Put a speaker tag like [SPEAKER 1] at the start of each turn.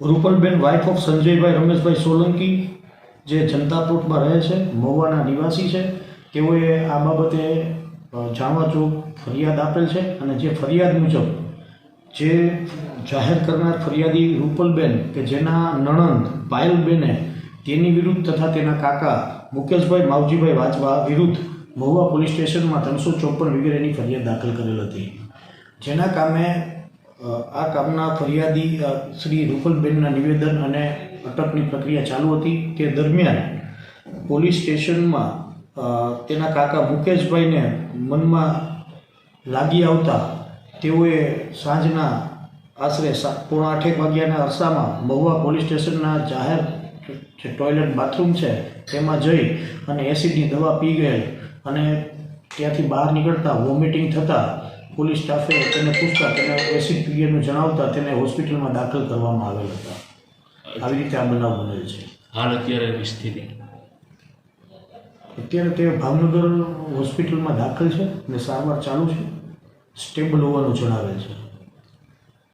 [SPEAKER 1] Rupalben wife of સંજયભાઈ રમેશભાઈ સોલંકી, જે જનતા પ્લોટમાં રહે છે, મહુવાના નિવાસી છે, તેઓએ આ બાબતે જાણવા જોગ ફરિયાદ આપેલ છે અને જે ફરિયાદ મુજબ જે જાહેર કરનાર ફરિયાદી રૂપલબેન કે જેના નણંદ પાયલબેને તેની વિરુદ્ધ તથા તેના કાકા મુકેશભાઈ માવજીભાઈ વાજવા વિરુદ્ધ મહુવા પોલીસ સ્ટેશનમાં ત્રણસો ચોપન વગેરેની ફરિયાદ દાખલ કરેલ હતી. જેના કામે આ કામના ફરિયાદી શ્રી રૂપલબેનના નિવેદન અને અટકની પ્રક્રિયા ચાલુ હતી. તે દરમિયાન પોલીસ સ્ટેશનમાં તેના કાકા મુકેશભાઈને મનમાં લાગી આવતા તેઓએ સાંજના આશરે પોણા આઠેક વાગ્યાના અરસામાં મહુવા પોલીસ સ્ટેશનના જાહેર જે ટોયલેટ બાથરૂમ છે, તેમાં જઈ અને એસિડની દવા પી ગયેલ અને ત્યાંથી બહાર નીકળતા વોમિટિંગ થતાં પોલીસ સ્ટાફે તેને પૂછતા તેને એસિડ પીએનું જણાવતા તેને હોસ્પિટલમાં દાખલ કરવામાં આવેલ હતા. આવી રીતે આ બનાવ બનેલ છે.
[SPEAKER 2] હાલ અત્યારે સ્થિતિ.
[SPEAKER 1] અત્યારે તે ભાવનગર હોસ્પિટલમાં દાખલ છે અને સારવાર ચાલુ છે. સ્ટેબલ હોવાનું જણાવેલ છે.